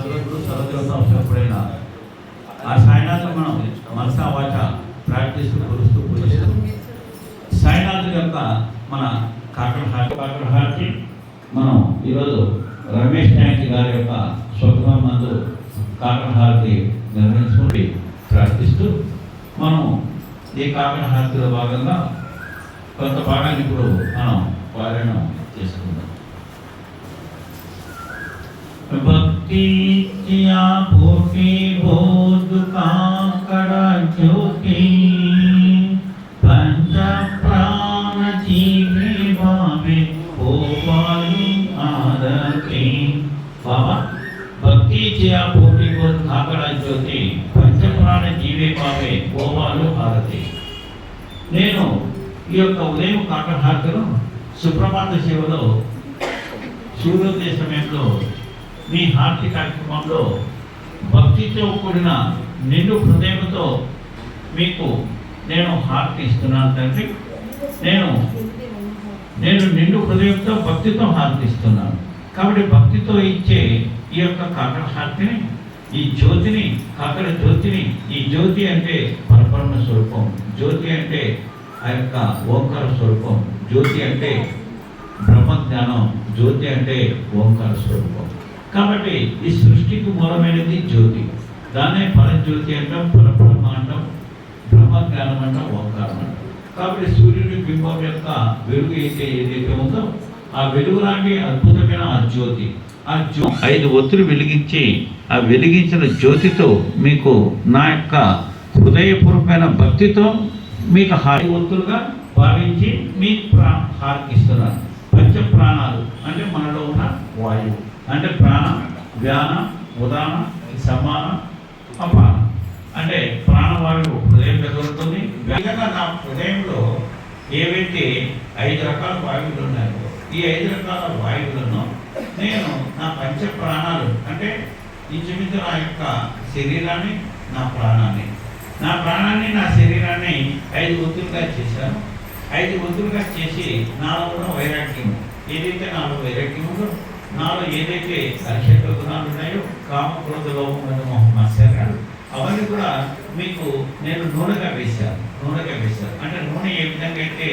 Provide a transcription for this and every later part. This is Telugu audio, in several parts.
చదువులు చదువుతున్న అవసరం ఎప్పుడైనా ఆ సాయినాథ్ మనం మనసా వాచ ప్రాక్టీస్తూ కొలుస్తూ పూజిస్తూ. సాయినాథ్ యొక్క మన కాకర హారతి కాకర హారతి మనం ఈరోజు రమేష్ నాయక్ గారి యొక్క స్వగృహం నందు కాకర హారతి నిర్వహించుకుంటే ప్రార్థిస్తూ మనం ఈ కాకర హారతిలో భాగంగా కొంత భాగాన్ని ఇప్పుడు మనం పారాయణం చేసుకుందాం భక్తి किया भूति बोध काकड़ ज्योति पंच प्राण जीवे भावे गोपालु आरती बाबा భక్తి చేయా పోటీ బోధ కాకడ జ్యోతి పంచప్రాణ జీవే పావే గోపాలు హారతి నేను ఈ యొక్క ఉదయం కాకడ హారతిలో సుప్రభాత సేవలో సూర్యోదయ సమయంలో మీ హార్టీ కార్యక్రమంలో భక్తితో కూడిన నిండు హృదయంతో మీకు నేను హార్ట్ ఇస్తున్నాను తండ్రి. నేను నేను నిండు హృదయంతో భక్తితో హార్ట్ ఇస్తున్నాను. కాబట్టి భక్తితో ఇచ్చే ఈ యొక్క కాకర హార్తిని ఈ జ్యోతిని కాకర జ్యోతిని ఈ జ్యోతి అంటే పరబ్రహ్మ స్వరూపం జ్యోతి అంటే ఆ యొక్క ఓంకార స్వరూపం జ్యోతి అంటే బ్రహ్మ జ్ఞానం జ్యోతి అంటే ఓంకార స్వరూపం. కాబట్టి ఈ సృష్టికి మూలమైనది జ్యోతి. దాన్నే పరజ్యోతి అంటాం పరబ్రహ్మ అంటాం బ్రహ్మ జ్ఞానం అంటాం ఓంకారం అంటాం కాబట్టి సూర్యుడి బింబం యొక్క వెలుగు అయితే ఏదైతే ఉందో ఆ వెలుగు లాంటి అద్భుతమైన ఆ జ్యోతి. ఆ జ్యో ఐదు ఒత్తులు వెలిగించి ఆ వెలిగించిన జ్యోతితో మీకు నా యొక్క హృదయపూర్వకమైన భక్తితో మీకు హారి ఒత్తులుగా భావించి మీ ప్రా హారతిస్తున్నాను పంచ ప్రాణాలు అంటే మనలో ఉన్న వాయువు. అంటే ప్రాణ వ్యాన ఉదాన సమాన అపాన అంటే ప్రాణవాయువు హృదయం పెరుగుతుంది విధంగా నా హృదయంలో ఏవైతే ఐదు రకాల వాయువులు ఉన్నాయో? ఈ ఐదు రకాల వాయువులను నేను నా పంచ ప్రాణాలు అంటే ఇంచుమించు నా యొక్క శరీరాన్ని నా ప్రాణాన్ని. నా ప్రాణాన్ని నా శరీరాన్ని ఐదు ఒత్తులుగా చేశాను. ఐదు ఒత్తులుగా చేసి నాలో ఉన్న ఏదైతే నాలో వైరాగ్యం ఉందో నాలో ఏదైతే అరిషట్ గుణాలు ఉన్నాయో కామ క్రోధ లోపం మీద మోహం అవన్నీ కూడా మీకు నేను నూనెగా వేశాను నూనెగా వేశాను. అంటే నూనె ఏ విధంగా అయితే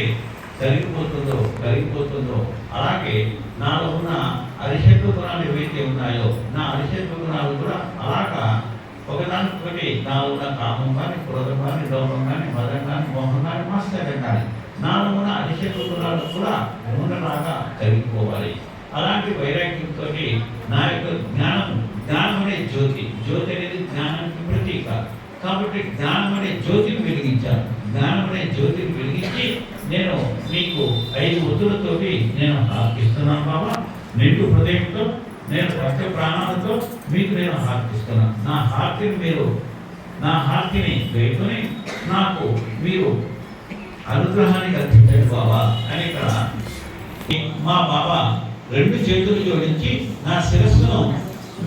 కరిగిపోతుందో కరిగిపోతుందో అలాగే నాలో ఉన్న అరిషత్వ గుణాలు ఏవైతే ఉన్నాయో నా అరిషత్వ గుణాలు కూడా అలాగా ఒకదానికొకటి నాలో ఉన్న కామం కానీ క్రోధం కానీ లోపం కానీ మదం కానీ మోహం కానీ మాస్టర్ కానీ నాలో ఉన్న అరిషత్వ గుణాలు కూడా నూనెలాగా కరిగిపోవాలి అలాంటి వైరాగ్యంతో నా యొక్క జ్ఞానం జ్ఞానం అనే జ్యోతి. జ్యోతి అనేది జ్ఞానానికి ప్రతీక. కాబట్టి జ్ఞానం అనే జ్యోతిని వెలిగించాను. జ్ఞానం అనే జ్యోతిని వెలిగించి నేను మీకు ఐదు ఒత్తులతోటి నేను హార్పిస్తున్నాను బాబా. నిండు హృదయంతో నేను పంచ ప్రాణాలతో మీకు నేను హార్పిస్తున్నాను నా హార్తిని మీరు నా హార్తిని వేసుకొని నాకు మీరు అనుగ్రహాన్ని అందించండి బాబా. అని ఇక్కడ మా బాబా రెండు చేతులు జోడించి నా శిరస్సును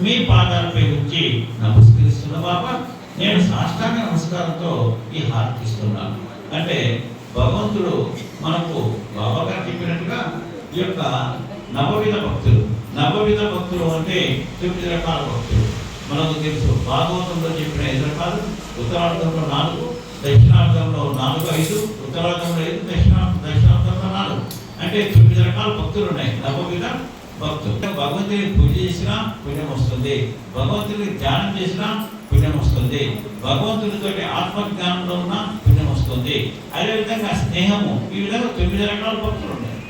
మీ పాదాలపై ఉంచి నమస్కరిస్తున్న బాబా నేను సాష్టాంగ నమస్కారంతో ఈ హారతిస్తున్నాను అంటే భగవంతుడు మనకు బాబా గారు చెప్పినట్టుగా ఈ యొక్క నవవిధ భక్తులు నవవిధ భక్తులు అంటే తొమ్మిది రకాల భక్తులు. మనకు తెలుసు భాగవతంలో చెప్పిన ఐదు రకాలు ఉత్తరార్థంలో నాలుగు దక్షిణార్థంలో నాలుగు ఐదు ఉత్తరార్థంలో ఐదు దక్షిణ దక్షిణార్థం అంటే తొమ్మిది రకాల భక్తులు ఉన్నాయి. నవవిధ భక్తులు. భగవంతుని పూజ చేసినా పుణ్యం వస్తుంది. భగవంతుని ధ్యానం చేసినా పుణ్యం వస్తుంది. భగవంతునితో ఆత్మజ్ఞానంలో ఉన్న పుణ్యం వస్తుంది. అదేవిధంగా స్నేహము. ఈ విధంగా తొమ్మిది రకాల భక్తులు ఉన్నాయి.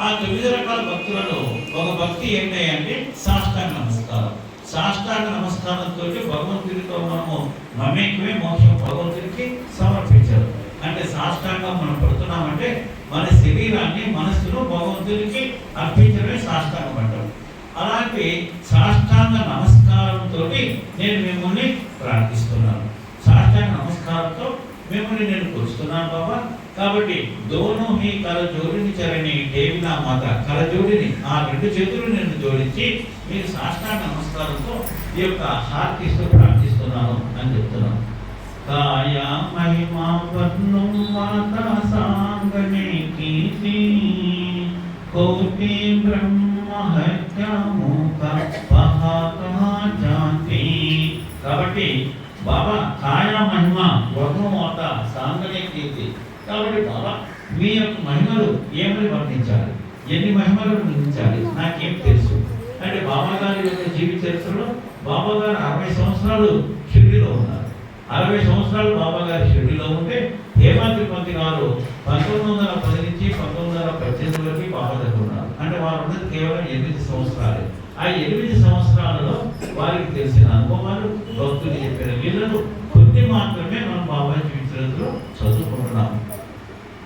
ఆ తొమ్మిది రకాల భక్తులలో ఒక భక్తి ఏంటంటే సాష్టాంగ నమస్కారం. సాష్టాంగ నమస్కారంతో భగవంతుడితో మనము మమేకమే మోక్షం భగవంతుడికి సమర్పించారు అంటే సాష్టాంగం మనం శరీరాన్ని మనస్సులో భగవంతుడికి అర్పించడమే సాష్టాంగం అంటారు అలాంటి సాష్టాంగ నమస్కారంతో నేను మిమ్మల్ని ప్రార్థిస్తున్నాను. సాష్టాంగ నమస్కారంతో మిమ్మల్ని నేను కొలుస్తున్నాను బాబా. కాబట్టి దోను మీ కల జోడిని చరణి దేవి నా మాత కల జోడిని ఆ రెండు చేతులు నేను జోడించి మీరు సాష్టాంగ నమస్కారంతో ఈ యొక్క హార్తిస్తూ ప్రార్థిస్తున్నాను అని చెప్తున్నాను. काया महिमा वर्णुं माता साङ्गने कीर्ति బ్రహ్మ హత్యాముఖ పహాకా జాతి కాబట్టి బాబా కాయా మహిమ వర్ణమోత సాంగనే కీర్తి కాబట్టి బాబా మీ యొక్క మహిమలు ఏమని వర్ణించాలి? ఎన్ని మహిమలు వర్ణించాలి? నాకేం తెలుసు. అంటే బాబా గారి యొక్క జీవిత చరిత్రలో బాబా గారు అరవై సంవత్సరాలు అరవై సంవత్సరాలు బాబా గారి షిరిడిలో ఉంటే హేమంత్ పంతి గారు పంతొమ్మిది వందల పది నుంచి పంతొమ్మిది వందల పద్దెనిమిది వరకు బాబా దగ్గర ఉన్నారు అంటే వారు ఉన్నది కేవలం ఎనిమిది సంవత్సరాలే. ఆ ఎనిమిది సంవత్సరాలలో వారికి తెలిసిన అనుభవాలు భక్తులు చెప్పిన వీళ్ళను కొద్ది మాత్రమే మనం బాబా జీవితంలో చదువుకుంటున్నాము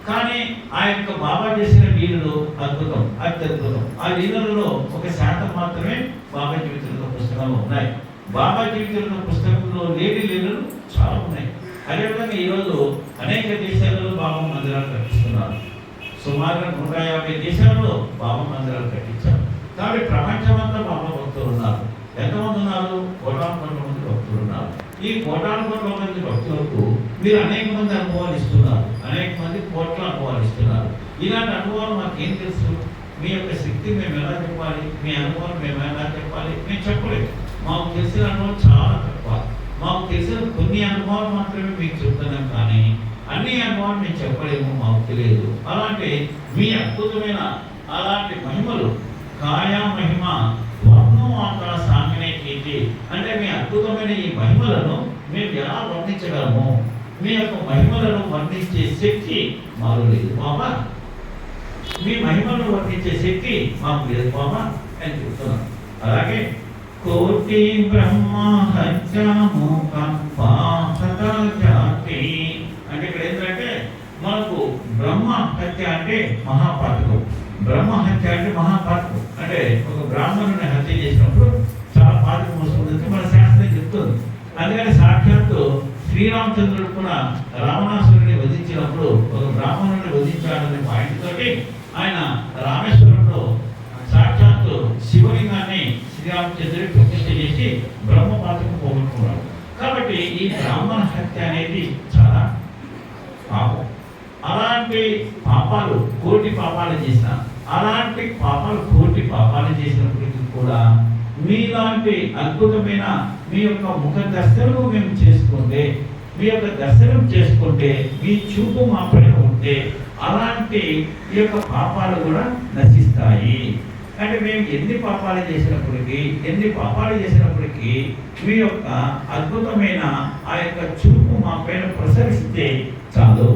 కానీ ఆ యొక్క బాబా చేసిన లీలలు అద్భుతం అత్యద్భుతం. ఆ లీలలలో ఒక శాతం మాత్రమే బాబా జీవితంలో పుస్తకాలు ఉన్నాయి. బాబా జీవితంలో పుస్తకంలో లేని లీలలు చాలా ఉన్నాయి. అదేవిధంగా ఈరోజు అనేక దేశాలలో బాబా మందిరాలు కట్టిస్తున్నారు. సుమారుగా నూట యాభై దేశాలలో బాబా మందిరాలు కట్టించారు. కాబట్టి ప్రపంచమంతా బాబా భక్తులు ఉన్నారు. ఎంతమంది ఉన్నారు? కోటాను కోట్ల మంది భక్తులు ఉన్నారు. ఈ కోటాను కోట్ల మంది భక్తులకు మీరు అనేక మంది అనుభవాలు ఇస్తున్నారు. అనేక మంది కోట్ల అనుభవాలు ఇస్తున్నారు. ఇలాంటి అనుభవాలు మాకేం తెలుసు? మీ యొక్క శక్తి మేము ఎలా చెప్పాలి మీ అనుభవం మేము ఎలా చెప్పాలి మేము చెప్పలేదు మాకు తెలిసిన అనుభవం చాలా తక్కువ కొన్ని అనుభవాలు మాత్రమే మీకు చెప్తున్నాం కానీ అన్ని అనుభవాలు మేము చెప్పలేము మాకు తెలియదు. అలాంటి మీ అద్భుతమైన అలాంటి మహిమలు కాయ మహిమ వర్ణమాత్ర సాంగనే కీర్తి అంటే మీ అద్భుతమైన ఈ మహిమలను మేము ఎలా వర్ణించగలము? మీ యొక్క మహిమలను వర్ణించే శక్తి మాకు లేదు. బాబా మీ మహిమలను వర్ణించే శక్తి మాకు లేదు. బాబా అని చెప్తున్నాను. అలాగే కోటి బ్రహ్మ హత్యామోక పాహత జాతి అంటే ఇక్కడ ఏంటంటే మనకు బ్రహ్మ హత్య అంటే మహాపాతకం బ్రహ్మ హత్య అంటే మహాపాతకం అంటే ఒక బ్రాహ్మణుని హత్య చేసినప్పుడు చాలా పాతకం వస్తుంది మన శాస్త్రం చెప్తుంది. అందుకని సాక్షాత్తు శ్రీరామచంద్రుడు కూడా రావణాసురుడిని వధించినప్పుడు ఒక బ్రాహ్మణుని వధించాడనే పాయింట్ తోటి ఆయన రామేశ్వర బ్రహ్మ బ్రహ్మపాతకు పోగొట్టుకున్నాడు. కాబట్టి ఈ బ్రాహ్మణ హత్య అనేది చాలా పాపం. అలాంటి పాపాలు కోటి పాపాలు చేసిన అలాంటి పాపాలు కోటి పాపాలు చేసినప్పటికీ కూడా మీలాంటి అద్భుతమైన మీ యొక్క ముఖ దర్శనము మేము చేసుకుంటే మీ యొక్క దర్శనం చేసుకుంటే మీ చూపు మా పైన ఉంటే అలాంటి ఈ యొక్క పాపాలు కూడా నశిస్తాయి. అంటే మేము ఎన్ని పాపాలు చేసినప్పటికీ ఎన్ని పాపాలు చేసినప్పుడు మీ యొక్క అద్భుతమైన ఆ యొక్క చూపు మా పైన ప్రసరిస్తే చాలు.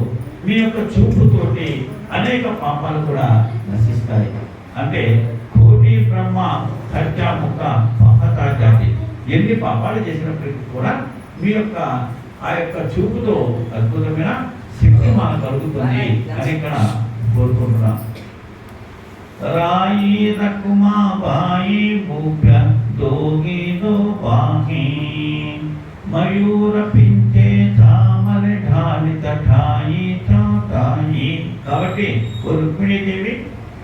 మీ యొక్క చూపుతోటి అనేక పాపాలు కూడా నశిస్తాయి. అంటే కోటి బ్రహ్మ ఖర్చాముఖ ముఖ జాతి ఎన్ని పాపాలు చేసినప్పటికీ కూడా మీ యొక్క ఆ యొక్క చూపుతో అద్భుతమైన శక్తి మనకు కలుగుతుంది అని ఇక్కడ కోరుకుంటున్నాం. రాయి రకుమా బాయి భూప్య దోగిదో బాహి మయూర పించే తామర ఢాలిత ఠాయి తాయి. కాబట్టి ఓ రుక్మిణీదేవి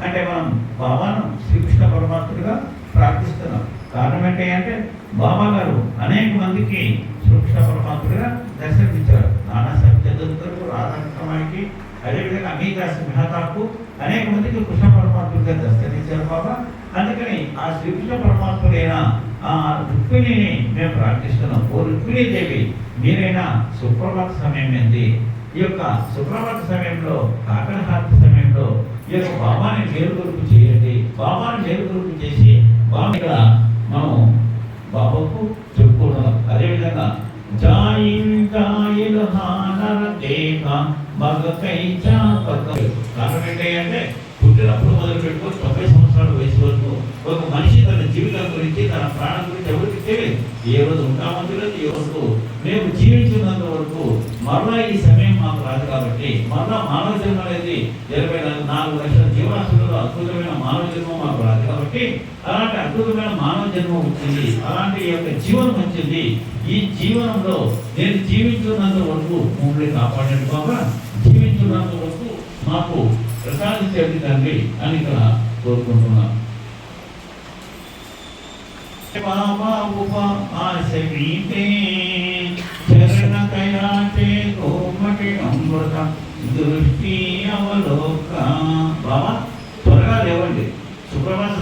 అంటే మనం బాబాను శ్రీకృష్ణ పరమాత్ముడిగా ప్రార్థిస్తున్నాం. కారణం ఏంటి అంటే బాబా గారు అనేక మందికి శ్రీకృష్ణ పరమాత్ముడిగా దర్శనమిచ్చారు. నానా సత్యదంతులకు రాధాకృష్ణమానికి అదేవిధంగా అమీదాస్ మెహతాకు అనేక మందికి కృష్ణ పరమాత్ముడిగా దర్శనమిచ్చారు బాబా. అందుకని ఆ శ్రీకృష్ణ పరమాత్ముడైన ఆ రుక్మిణిని మేము ప్రార్థిస్తున్నాం. ఓ రుక్మిణీ దేవి మీరైనా సుప్రభాత సమయం ఏంది? ఈ యొక్క శుక్రవారం సమయంలో కాకరహారతి సమయంలో ఈ యొక్క బాబాని మేలుకొలుపు చేయండి. బాబాని మేలుకొలుపు చేసి బాబా ఇక్కడ మనం బాబాకు చెప్పుకుంటున్నాం. అదేవిధంగా జాయిన్ హానర దేహ మగకై చాపక. కారణం ఏంటంటే పుట్టినప్పుడు మొదలు పెట్టుకొని తొంభై సంవత్సరాలు వరకు ఒక మనిషి తన జీవితం గురించి తన ప్రాణం గురించి ఎవరికి తెలియదు. ఏ రోజు ఉంటామో తెలియదు ఏ రోజు మేము జీవించినంత వరకు మరలా ఈ సమయం మాకు రాదు కాబట్టి మరలా మానవ జన్మ అనేది ఇరవై నాలుగు లక్షల జీవరాశులలో అద్భుతమైన మానవ జన్మ మాకు రాదు కాబట్టి అలాంటి అద్భుతమైన మానవ జన్మ వచ్చింది అలాంటి ఈ యొక్క జీవనం వచ్చింది. ఈ జీవనంలో నేను జీవించినంత వరకు మమ్మల్ని కాపాడండి బాబా. జీవించినంత వరకు మాకు ప్రసాదించండి తండ్రి అని ఇక్కడ కోరుకుంటున్నాను. బాబా ఉప ఆశీతే చరణ కయాతే కోమటి అమృత దృష్టి అవలోక. బాబా త్వరగా లేవండి. సుప్రభాత